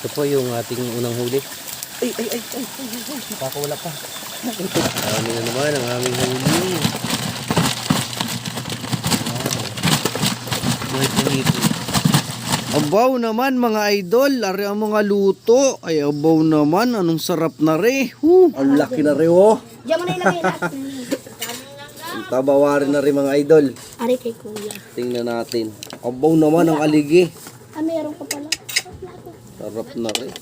ito po yung ating unang huli. Ay, ay, ay, ay, ay, ay, ay. Nakakawala pa. Dami na naman ang aming huli. Wow. May pumito. Abaw naman mga idol, ari ang mga luto. Ay abaw naman, anong sarap na re. Ang laki na rin oh. Diyan mo na ilagay lahat. Ang tabawarin na rin mga idol. Ari kay kuya. Tingnan natin. Abaw naman ang aligi. Ah, meron ka pala. Sarap na rin.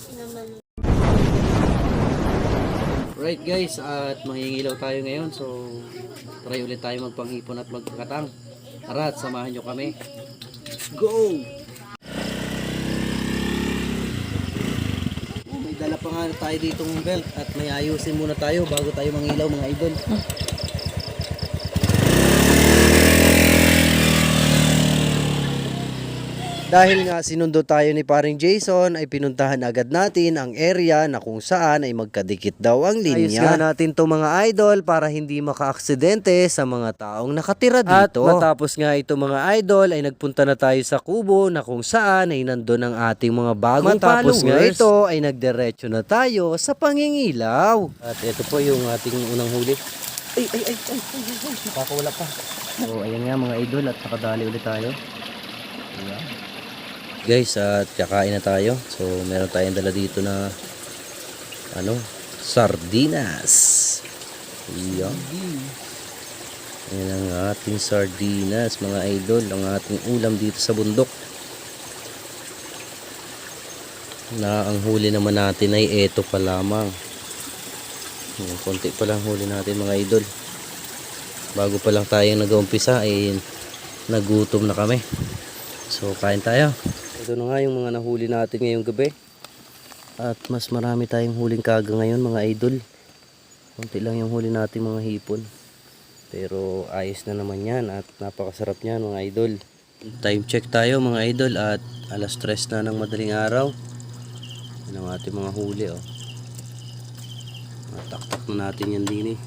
Right guys, at mangingilaw tayo ngayon. So, try ulit tayo magpanghipon at magkakatang. Tara, at samahan nyo kami. Go! Oh, may dala pa nga tayo ditong belt at may ayusin muna tayo bago tayo mangilaw mga idol. Dahil nga sinundo tayo ni paring Jason ay pinuntahan agad natin ang area na kung saan ay magkadikit daw ang linya. Ayos nga natin to mga idol para hindi makaaksidente sa mga taong nakatira dito. At matapos nga ito mga idol ay nagpunta na tayo sa kubo na kung saan ay nandun ang ating mga bagong Matapos followers. nga ito ay nagdiretso na tayo sa pangingilaw. At ito po yung ating unang huli. Ay, ay, ay, ay, ay, ay, ay. Pa. So, ayan nga mga idol at nakadali ulit tayo. Ayan. Guys, at kakain na tayo. So, meron tayong dala dito na ano, sardinas. Ayan. Ayan ang ating sardinas, mga idol. Ang ating ulam dito sa bundok. Na ang huli naman natin ay eto pa lamang. Ayan, konti pa lang huli natin mga idol. Bago pa lang tayo nag-umpisa ay nagutom na kami. So, kain tayo. Ito na nga yung mga nahuli natin ngayong gabi. At mas marami tayong huling kaga ngayon mga idol. Kunti lang yung huli natin mga hipon. Pero ayos na naman yan at napakasarap niyan mga idol. Time check tayo mga idol at alas 3 na ng madaling araw. Yan ang ating mga huli oh. Mataktak na natin yan din eh.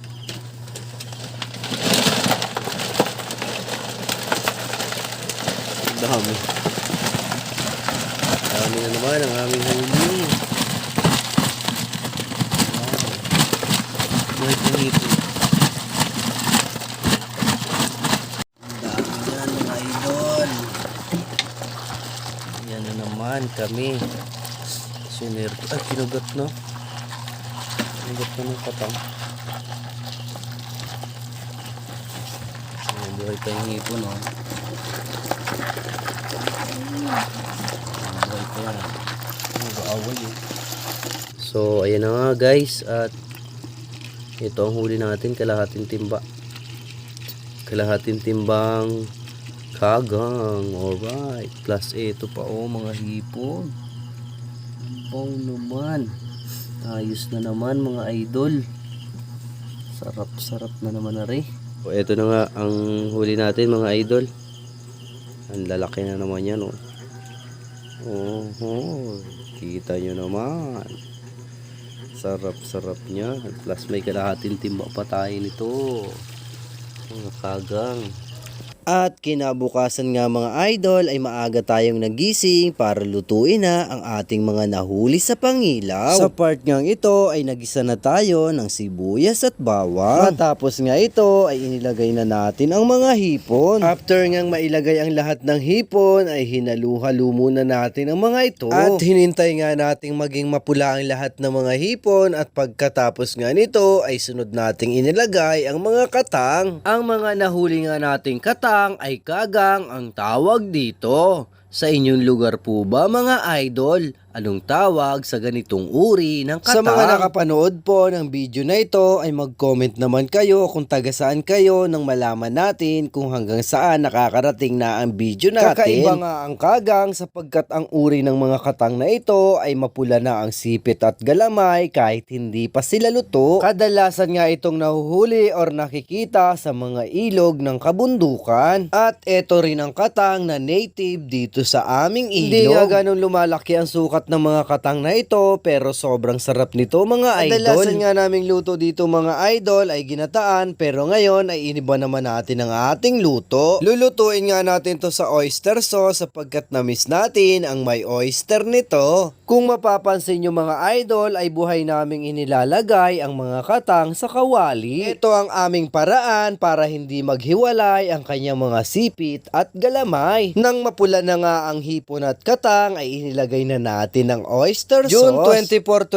Dami. Dami na naman ang aming huli. Wow. May. Ang dami yan mga idol. Yan na naman kami. Sinerte. Ay, kinugat no? Kinugat na ng katang. Ayan, buhay pa yung hipon oh. So, ayan na nga guys. At ito ang huli natin. Kalahating timba. Kalahating timbang kagang. Alright. Plus ito pa oh mga hipon. Oh naman. Ayos na naman mga idol. Sarap-sarap na naman na rin. O ito na nga ang huli natin mga idol. Ang lalaki na naman yan oh. Oh, kita nyo naman. Sarap-sarap niya. Plus may kalahating timba pa tayo nito. Mga kagang. At kinabukasan nga mga idol ay maaga tayong nagising para lutuin na ang ating mga nahuli sa pangilaw. Sa part ngang ito ay nagisa na tayo ng sibuyas at bawang. Matapos nga ito ay inilagay na natin ang mga hipon. After ngang mailagay ang lahat ng hipon ay hinaluhalo muna natin ang mga ito. At hinintay nga nating maging mapula ang lahat ng mga hipon at pagkatapos nga nito ay sunod nating inilagay ang mga katang. Ang mga nahuli nga nating katang ay kagang ang tawag dito. Sa inyong lugar po ba mga idol? Anong tawag sa ganitong uri ng katang? Sa mga nakapanood po ng video na ito ay mag-comment naman kayo kung taga saan kayo nang malaman natin kung hanggang saan nakakarating na ang video natin. Kakaiba nga ang kagang sapagkat ang uri ng mga katang na ito ay mapula na ang sipit at galamay kahit hindi pa sila luto. Kadalasan nga itong nahuhuli or nakikita sa mga ilog ng kabundukan. At ito rin ang katang na native dito sa aming ilog. Hindi nga ganun lumalaki ang sukat apat ng mga katang na ito pero sobrang sarap nito mga idol. Kadalasan nga naming luto dito mga idol ay ginataan pero ngayon ay iniba naman natin ang ating luto. Lulutuin nga natin to sa oyster sauce sapagkat na-miss natin ang may oyster nito. Kung mapapansin nyo mga idol ay buhay naming inilalagay ang mga katang sa kawali. Ito ang aming paraan para hindi maghiwalay ang kanyang mga sipit at galamay. Nang mapula na nga ang hipon at katang ay inilagay na natin ang oyster June sauce. June 24,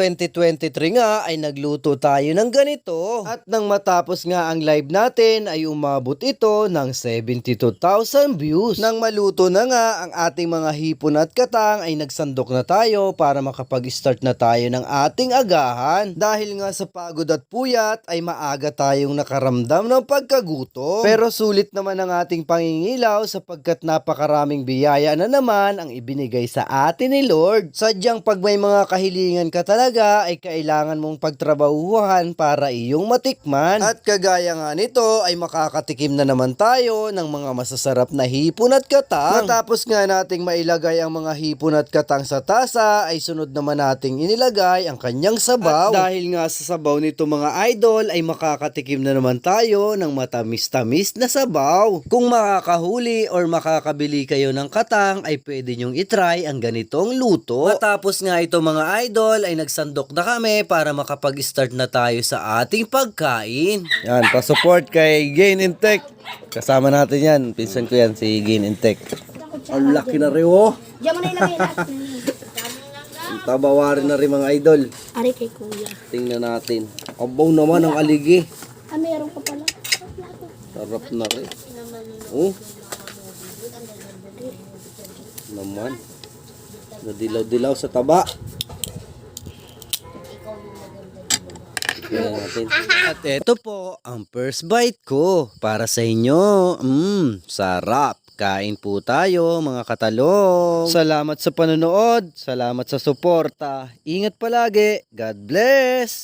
2023 nga ay nagluto tayo ng ganito. At nang matapos nga ang live natin ay umabot ito ng 72,000 views. Nang maluto na nga ang ating mga hipon at katang ay nagsandok na tayo para makapag-start na tayo ng ating agahan. Dahil nga sa pagod at puyat ay maaga tayong nakaramdam ng pagkagutom. Pero sulit naman ang ating pangingilaw sapagkat napakaraming biyaya na naman ang ibinigay sa atin ni Lord. Sadyang pag may mga kahilingan ka talaga ay kailangan mong pagtrabahuhan para iyong matikman. At kagaya nga nito ay makakatikim na naman tayo ng mga masasarap na hipon at katang. Matapos nga nating mailagay ang mga hipon at katang sa tasa ay sunod naman nating inilagay ang kanyang sabaw. At dahil nga sa sabaw nito mga idol ay makakatikim na naman tayo ng matamis-tamis na sabaw. Kung makakahuli or makakabili kayo ng katang ay pwede nyong itry ang ganitong luto. Matapos nga ito mga idol ay nagsandok na kami para makapag-start na tayo sa ating pagkain. Yan, pa-support kay Gain and Tech. Kasama natin yan. Pinsan ko yan, si Gain and Tech. Ang laki na rin oh. Diyan mo na ilagay lahat. Ang tabawarin na rin mga idol. Ari kay kuya. Tingnan natin. Abaw naman ang aligi. Ah, meron ka pala. Sarap na rin. Oh. Naman. Nadilaw-dilaw sa taba. Tingnan natin. At eto po, ang first bite ko para sa inyo. Mmm, sarap. Kain po tayo mga katalong. Salamat sa panonood. Salamat sa suporta. Ingat palagi. God bless.